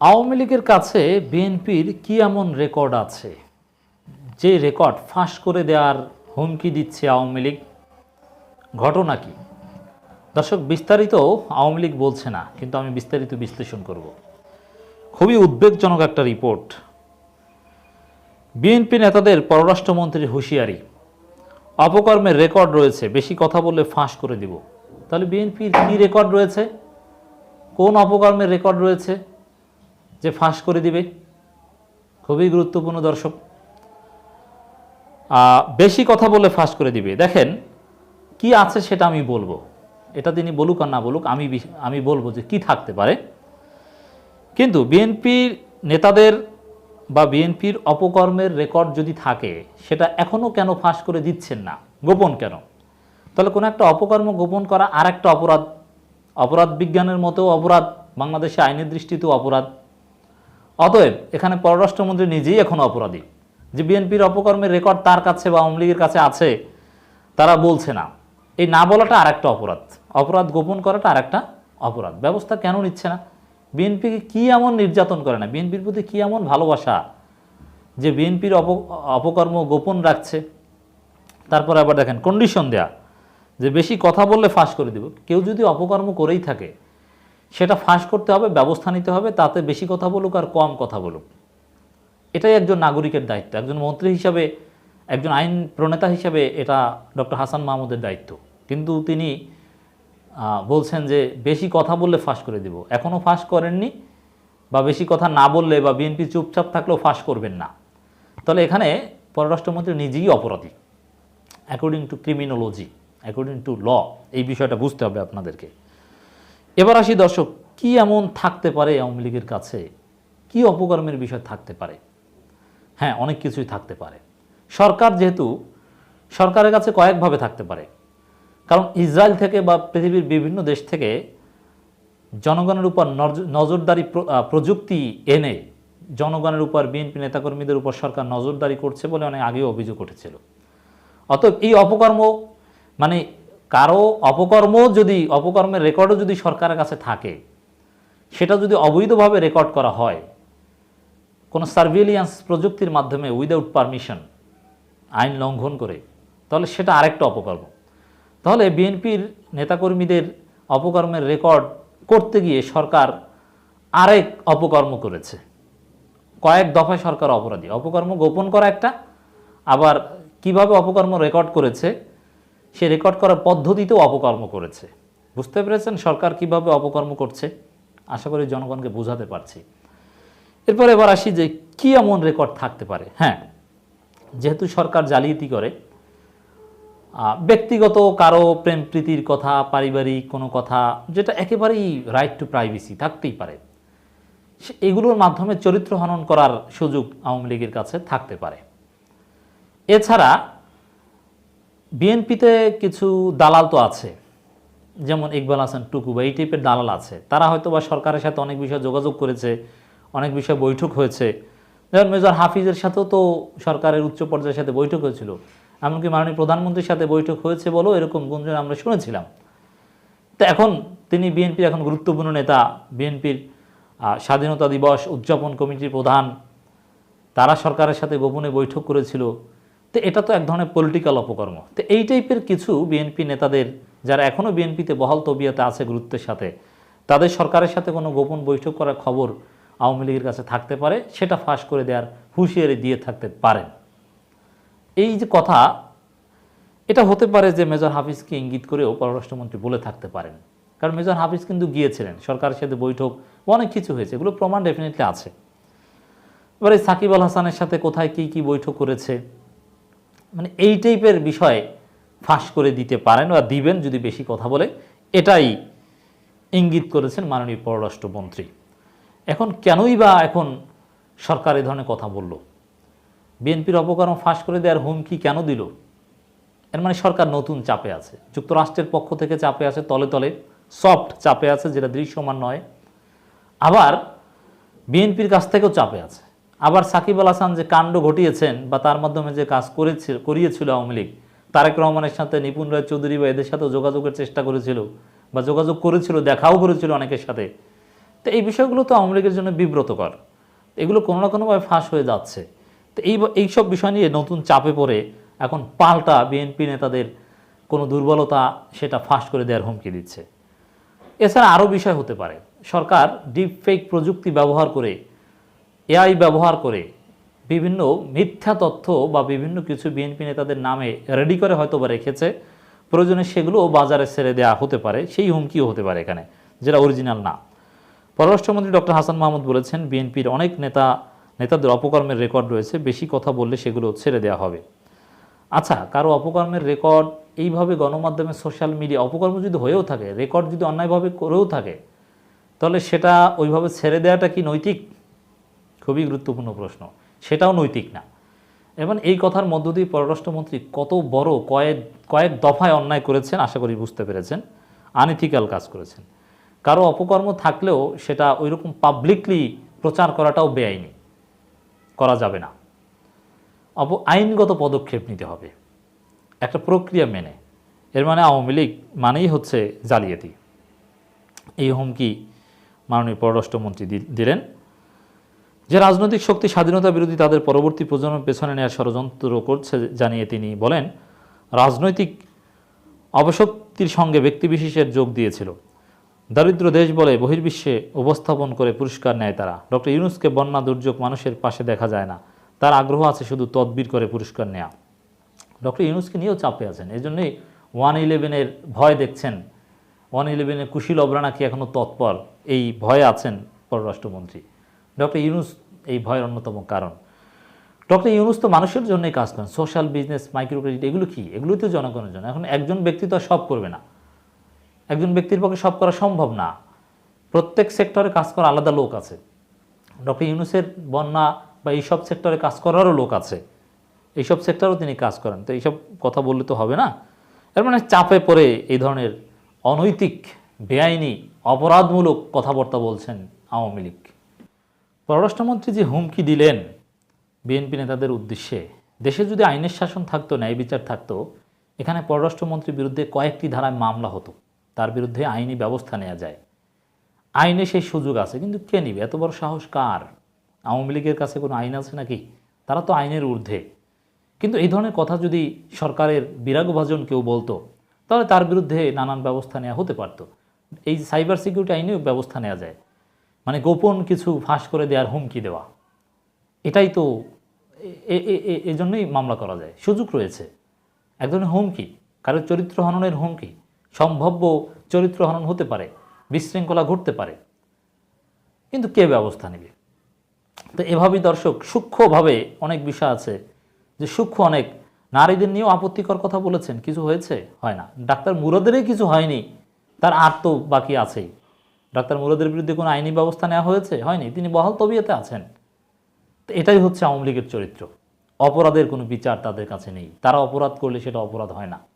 আওয়ামী লীগের কাছে বিএনপির কি এমন রেকর্ড আছে? যে রেকর্ড ফাঁস করে দেওয়ার হুমকি দিচ্ছে আওয়ামী লীগ? ঘটনা কি? দর্শক, বিস্তারিত আওয়ামী লীগ বলছে না, কিন্তু আমি বিস্তারিত বিশ্লেষণ করব। খুবই উদ্বেগজনক একটা রিপোর্ট। বিএনপি নেতাদের পররাষ্ট্রমন্ত্রীর হুঁশিয়ারি। অপকর্মের রেকর্ড রয়েছে, বেশি কথা বললে ফাঁস করে দিব। তাহলে বিএনপির কী রেকর্ড রয়েছে? কোন অপকর্মের রেকর্ড রয়েছে? যে ফাঁস করে দিবে। খুবই গুরুত্বপূর্ণ দর্শক। বেশি কথা বলে ফাঁস করে দিবে। দেখেন, কি আছে সেটা আমি বলব। এটা তিনি বলুক আর না বলুক, আমি আমি বলব যে কি থাকতে পারে। কিন্তু বিএনপির নেতাদের বা বিএনপির অপকর্মের রেকর্ড যদি থাকে, সেটা এখনও কেন ফাঁস করে দিচ্ছেন না? গোপন কেন? তাহলে কোনো একটা অপকর্ম গোপন করা আর একটা অপরাধ। অপরাধ বিজ্ঞানের মতো অপরাধ, বাংলাদেশে আইনের দৃষ্টিতেও অপরাধ। অতএব এখানে পররাষ্ট্রমন্ত্রী নিজেই এখন অপরাধী। যে বিএনপির অপকর্মের রেকর্ড তার কাছে বা আওয়ামী লীগের কাছে আছে, তারা বলছে না। এই না বলাটা আরেকটা অপরাধ। অপরাধ গোপন করাটা আরেকটা অপরাধ। ব্যবস্থা কেন নিচ্ছে না? বিএনপিকে কি এমন নির্যাতন করে না? বিএনপির প্রতি কি এমন ভালোবাসা যে বিএনপির অপ, অপকর্ম গোপন রাখছে? তারপর আবার দেখেন কন্ডিশন দেয়া। যে বেশি কথা বললে ফাঁস করে দিব। কেউ যদি অপকর্ম করেই থাকে সেটা ফাঁস করতে হবে, ব্যবস্থা নিতে হবে, তাতে বেশি কথা বলুক আর কম কথা বলুক। এটাই একজন নাগরিকের দায়িত্ব, একজন মন্ত্রী হিসাবে, একজন আইন প্রণেতা হিসাবে এটা ডক্টর হাসান মাহমুদের দায়িত্ব। কিন্তু তিনি বলছেন যে বেশি কথা বললে ফাঁস করে দিব। এখনও ফাঁস করেননি বা বেশি কথা না বললে বা বিএনপি চুপচাপ থাকলেও ফাঁস করবেন না। তাহলে এখানে পররাষ্ট্রমন্ত্রী নিজেই অপরাধী। According to criminology according to law এই বিষয়টা বুঝতে হবে আপনাদেরকে। এবার আসি দর্শক, কি এমন থাকতে পারে আওয়ামী লীগের কাছে? কি অপকর্মের বিষয় থাকতে পারে? হ্যাঁ অনেক কিছুই থাকতে পারে। সরকার যেহেতু, সরকারের কাছে কয়েকভাবে থাকতে পারে। কারণ ইসরায়েল থেকে বা পৃথিবীর বিভিন্ন দেশ থেকে জনগণের উপর নজ- নজরদারি প্রযুক্তি এনে জনগণের উপর, বিএনপি নেতাকর্মীদের উপর সরকার নজরদারি করছে বলে অনেক আগেও অভিযোগ উঠেছিল। অতএব এই অপকর্ম মানে কারও অপকর্ম যদি, অপকর্মের রেকর্ডও যদি সরকারের কাছে থাকে, সেটা যদি অবৈধভাবে রেকর্ড করা হয়, কোনো সার্ভিলিয়েন্স প্রযুক্তির মাধ্যমে উইদাউট পারমিশন আইন লঙ্ঘন করে, তাহলে সেটা আরেকটা অপকর্ম। তাহলে বিএনপির নেতাকর্মীদের অপকর্মের রেকর্ড করতে গিয়ে সরকার আরেক অপকর্ম করেছে। কয়েক দফায় সরকার অপরাধী। অপকর্ম গোপন করা একটা, আবার কীভাবে অপকর্ম রেকর্ড করেছে সে রেকর্ড করার পদ্ধতিতেও অপকর্ম করেছে। বুঝতে পেরেছেন সরকার কীভাবে অপকর্ম করছে? আশা করি জনগণকে বোঝাতে পারছি। এরপর এবার আসি যে কি এমন রেকর্ড থাকতে পারে। হ্যাঁ যেহেতু সরকার জালিয়াতি করে ব্যক্তিগত কারও প্রেম প্রীতির কথা, পারিবারিক কোনো কথা, যেটা একেবারেই রাইট টু প্রাইভেসি থাকতেই পারে। এগুলোর মাধ্যমে চরিত্র হনন করার সুযোগ আওয়ামী লীগের কাছে থাকতে পারে। এছাড়া বিএনপিতে কিছু দালাল তো আছে। যেমন ইকবাল হাসান টুকু বা এই টাইপের দালাল আছে। তারা হয়তো বা সরকারের সাথে অনেক বিষয়ে যোগাযোগ করেছে, অনেক বিষয়ে বৈঠক হয়েছে। যেমন মেজর হাফিজের সাথেও তো সরকারের উচ্চ পর্যায়ের সাথে বৈঠক হয়েছিল। এমনকি মাননীয় প্রধানমন্ত্রীর সাথে বৈঠক হয়েছে বলেও এরকম গুঞ্জন আমরা শুনেছিলাম। তো এখন তিনি বিএনপির এখন গুরুত্বপূর্ণ নেতা, বিএনপির স্বাধীনতা দিবস উদযাপন কমিটির প্রধান। তারা সরকারের সাথে গোপনে বৈঠক করেছিল। তো এটা তো এক ধরনের পলিটিক্যাল অপকর্ম। তো এই টাইপের কিছু বিএনপি নেতাদের, যারা এখনও বিএনপিতে বহাল তবিয়াতে আছে গুরুত্বের সাথে, তাদের সরকারের সাথে কোনো গোপন বৈঠক করার খবর আওয়ামী লীগের কাছে থাকতে পারে, সেটা ফাঁস করে দেওয়ার হুঁশিয়ারি দিয়ে থাকতে পারেন। এই যে কথা, এটা হতে পারে যে মেজর হাফিজকে ইঙ্গিত করেও পররাষ্ট্রমন্ত্রী বলে থাকতে পারেন। কারণ মেজর হাফিজ কিন্তু গিয়েছিলেন, সরকারের সাথে বৈঠক, অনেক কিছু হয়েছে, এগুলো প্রমাণ ডেফিনেটলি আছে। এবারে সাকিব আল হাসানের সাথে কোথায় কি কি বৈঠক করেছে মানে এই টাইপের বিষয় ফাঁস করে দিতে পারেন বা দিবেন যদি বেশি কথা বলে। এটাই ইঙ্গিত করেছেন মাননীয় পররাষ্ট্রমন্ত্রী। এখন কেনই বা এখন সরকার এ ধরনের কথা বলল? বিএনপির অপকর্ম ফাঁস করে দেওয়ার হুমকি কেন দিল? এর মানে সরকার নতুন চাপে আছে। যুক্তরাষ্ট্রের পক্ষ থেকে চাপে আছে, তলে তলে সফট চাপে আছে, যেটা দৃশ্যমান নয়। আবার বিএনপির কাছ থেকেও চাপে আছে। আবার সাকিব আল হাসান যে কাণ্ড ঘটিয়েছেন বা তার মাধ্যমে যে কাজ করেছে করিয়েছিল আওয়ামী লীগ, তারেক রহমানের সাথে নিপুণ রায় চৌধুরী বা এদের সাথেও যোগাযোগের চেষ্টা করেছিল বা যোগাযোগ করেছিল, দেখাও করেছিল অনেকের সাথে। তো তো এই বিষয়গুলো তো আওয়ামী লীগের জন্য বিব্রতকর। এগুলো কোনো না কোনোভাবে ফাঁস হয়ে যাচ্ছে। তো এই এইসব বিষয় নিয়ে নতুন চাপে পড়ে এখন পাল্টা বিএনপি নেতাদের কোনো দুর্বলতা সেটা ফাঁস করে দেওয়ার হুমকি দিচ্ছে। এছাড়া আরও বিষয় হতে পারে। সরকার ডিপ ফেক প্রযুক্তি ব্যবহার করে এআই ব্যবহার করে বিভিন্ন মিথ্যা তথ্য বা বিভিন্ন কিছু বিএনপি নেতাদের নামে রেডি করে হয়তো বা রেখেছে। প্রয়োজনে সেগুলোও বাজারে ছেড়ে দেওয়া হতে পারে, সেই হুমকিও হতে পারে এখানে, যেটা অরিজিনাল না। পররাষ্ট্রমন্ত্রী ডক্টর হাসান মাহমুদ বলেছেন, বিএনপির অনেক নেতা, নেতাদের অপকর্মের রেকর্ড রয়েছে, বেশি কথা বললে সেগুলো ছেড়ে দেওয়া হবে। আচ্ছা কারও অপকর্মের রেকর্ড এইভাবে গণমাধ্যমে, সোশ্যাল মিডিয়া, অপকর্ম যদি হয়েও থাকে, রেকর্ড যদি অন্যায়ভাবে করেও থাকে, তাহলে সেটা ওইভাবে ছেড়ে দেওয়াটা কি নৈতিক? খুবই গুরুত্বপূর্ণ প্রশ্ন। সেটাও নৈতিক না। এবং এই কথার মধ্য দিয়ে পররাষ্ট্রমন্ত্রী কত বড় কয়েক কয়েক দফায় অন্যায় করেছেন আশা করি বুঝতে পেরেছেন। আনইথিক্যাল কাজ করেছেন। কারও অপকর্ম থাকলেও সেটা ওইরকম পাবলিকলি প্রচার করাটাও বেআইনি। করা যাবে না। অপ আইনগত পদক্ষেপ নিতে হবে। একটা প্রক্রিয়া মেনে। এর মানে আওয়ামী লীগ মানেই হচ্ছে জালিয়াতি। এই হুমকি মাননীয় পররাষ্ট্রমন্ত্রী দিলেন। যে রাজনৈতিক শক্তি স্বাধীনতা বিরোধী তাদের পরবর্তী প্রজন্মের পেছনে নেওয়ার ষড়যন্ত্র করছে জানিয়ে তিনি বলেন, রাজনৈতিক অবশক্তির সঙ্গে ব্যক্তিবিশেষের যোগ দিয়েছিল। দারিদ্র দেশ বলে বহির্বিশ্বে উপস্থাপন করে পুরস্কার নেয় তারা। ডক্টর ইউনুসকে বন্যা দুর্যোগ মানুষের পাশে দেখা যায় না। তার আগ্রহ আছে শুধু তদবির করে পুরস্কার নেওয়া ডক্টর ইউনুসকে নিয়েও চাপে আছেন। এই জন্যই ওয়ান ইলেভেনের ভয় দেখছেন। ওয়ান ইলেভেনের কুশীল অবরানা কি এখনও তৎপর? এই ভয়ে আছেন পররাষ্ট্রমন্ত্রী। ডক্টর ইউনুস এই ভয়ের অন্যতম কারণ। ডক্টর ইউনুস তো মানুষের জন্যই কাজ করেন। সোশ্যাল বিজনেস মাইক্রো ক্রেডিট এগুলো কী? এগুলো তো জনগণের জন্য। এখন একজন ব্যক্তি তো সব করবে না। একজন ব্যক্তির পক্ষে সব করা সম্ভব না। প্রত্যেক সেক্টরে কাজ করা আলাদা লোক আছে। ডক্টর ইউনুসের বন্যা বা এইসব সেক্টরে কাজ করারও লোক আছে। এইসব সেক্টরেও তিনি কাজ করেন। তো এইসব কথা বললে তো হবে না। এর মানে চাপে পড়ে এই ধরনের অনৈতিক, বেআইনি, অপরাধমূলক কথাবার্তা বলছেন আওয়ামী লীগ। পররাষ্ট্রমন্ত্রী যে হুমকি দিলেন বিএনপি নেতাদের উদ্দেশ্যে, দেশে যদি আইনের শাসন থাকতো, ন্যায় বিচার থাকতো, এখানে পররাষ্ট্রমন্ত্রীর বিরুদ্ধে কয়েকটি ধারায় মামলা হতো। তার বিরুদ্ধে আইনি ব্যবস্থা নেওয়া যায়। আইনে সেই সুযোগ আছে, কিন্তু কে নিবে? এত বড় সাহস কার? আওয়ামী লীগের কাছে কোনো আইন আছে নাকি? তারা তো আইনের ঊর্ধ্বে। কিন্তু এই ধরনের কথা যদি সরকারের বিরাগভাজন কেউ বলতো, তাহলে তার বিরুদ্ধে নানান ব্যবস্থা নেওয়া হতে পারতো। এই সাইবার সিকিউরিটি আইনেও ব্যবস্থা নেওয়া যায়। মানে গোপন কিছু ফাঁস করে দেওয়ার হুমকি দেওয়া। এটাই তো এজন্যই মামলা করা যায়। সুযোগ রয়েছে। এক ধরনের হুমকি, কারোর চরিত্র হননের হুমকি, সম্ভাব্য চরিত্র হনন হতে পারে, বিশৃঙ্খলা ঘটতে পারে। কিন্তু কে ব্যবস্থা নেবে? তো এভাবেই দর্শক, সূক্ষ্মভাবে অনেক বিষয় আছে যে সূক্ষ্ম অনেক নারীদের নিয়েও আপত্তিকর কথা বলেছেন। কিছু হয়েছে? হয় না। ডাক্তার মুরাদেরই কিছু হয়নি। তার আর তো বাকি আছেই। ডাক্তার মুরাদের বিরুদ্ধে কোনো আইনি ব্যবস্থা নেওয়া হয়েছে? হয়নি। তিনি বহাল তবিয়তে আছেন। তো এটাই হচ্ছে আওয়ামী লীগের চরিত্র। অপরাধের কোনো বিচার তাদের কাছে নেই। তারা অপরাধ করলে সেটা অপরাধ হয় না।